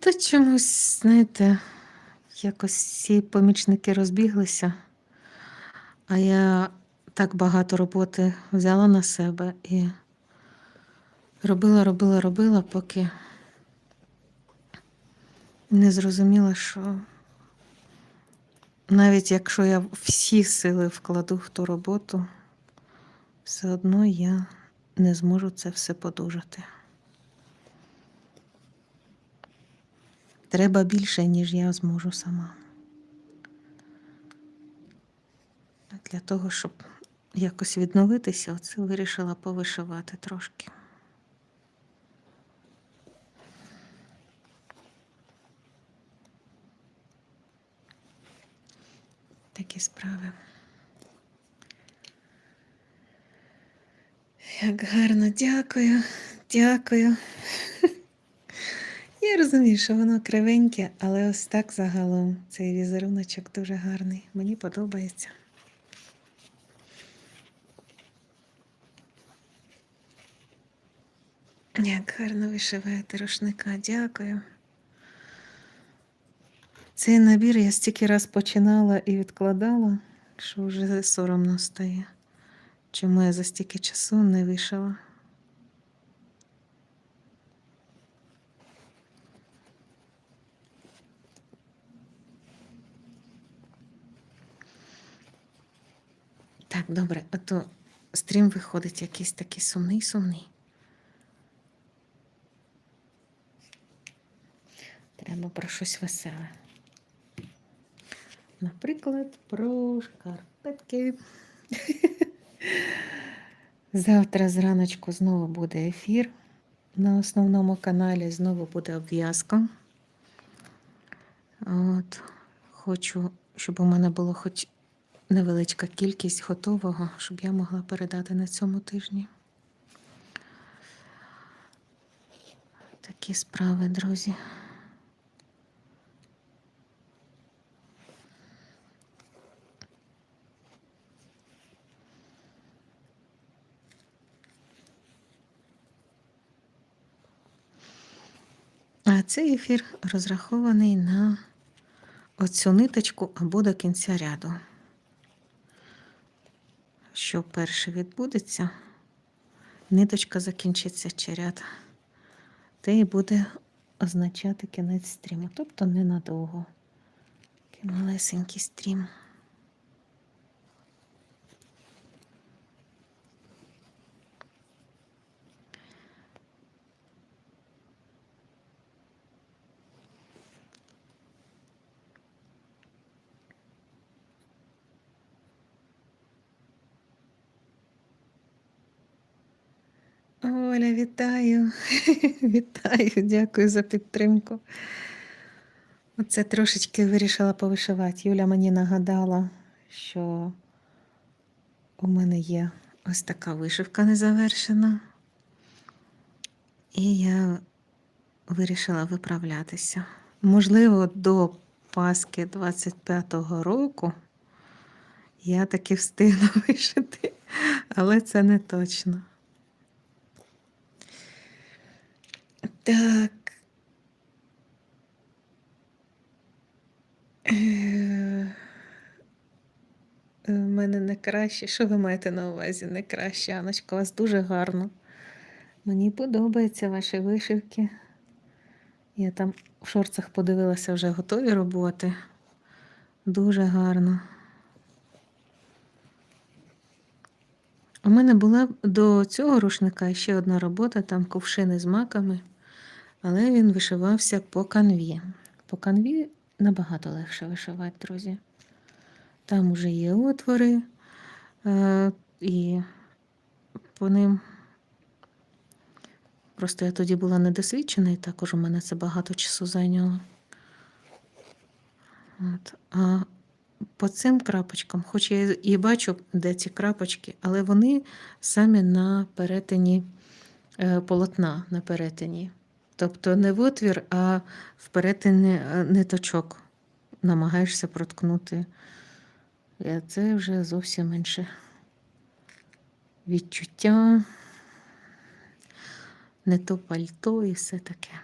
Та чомусь, знаєте, якось всі помічники розбіглися, а я так багато роботи взяла на себе і робила, робила, робила, поки не зрозуміла, що навіть якщо я всі сили вкладу в ту роботу, все одно я не зможу це все подужати. Треба більше, ніж я зможу сама. Для того, щоб якось відновитися, оце вирішила повишивати трошки. Такі справи. Як гарно, дякую, дякую. Я розумію, що воно кривеньке, але ось так загалом цей візеруночок дуже гарний. Мені подобається. Як гарно вишиваєте рушника, дякую. Цей набір я стільки раз починала і відкладала, що вже соромно стає. Чому я за стільки часу не вишила? Так, добре, а то стрім виходить якийсь такий сумний, сумний. Треба про щось веселе. Наприклад, про шкарпетки. Завтра зраночку знову буде ефір. На основному каналі знову буде обв'язка. От, хочу, щоб у мене було хоч невеличка кількість готового, щоб я могла передати на цьому тижні. Такі справи, друзі. А цей ефір розрахований на оцю ниточку або до кінця ряду. Що перше відбудеться, ниточка закінчиться чи ряд, те і буде означати кінець стріму, тобто ненадовго. Такий малесенький стрім. Оля, вітаю. Вітаю, дякую за підтримку. Оце трошечки вирішила повишивати. Юля мені нагадала, що у мене є ось така вишивка незавершена. І я вирішила виправлятися. Можливо, до Пасхи 25-го року я таки встигну вишити, але це не точно. Так. Е, У мене не краще. Що ви маєте на увазі? Не краще, Аночка, у вас дуже гарно. Мені подобаються ваші вишивки. Я там в шорцах подивилася вже готові роботи. Дуже гарно. У мене була до цього рушника ще одна робота, там ковшини з маками, але він вишивався по канві. По канві набагато легше вишивати, друзі. Там уже є отвори, е, і по ним просто я тоді була недосвідчена, і також у мене це багато часу зайняло. От. А по цим крапочкам, хоч я і бачу, де ці крапочки, але вони самі на перетині е, полотна на перетині. Тобто не в отвір, а в перетині е, ниточок намагаєшся проткнути. І Це вже зовсім інше відчуття. не то пальто і все таке.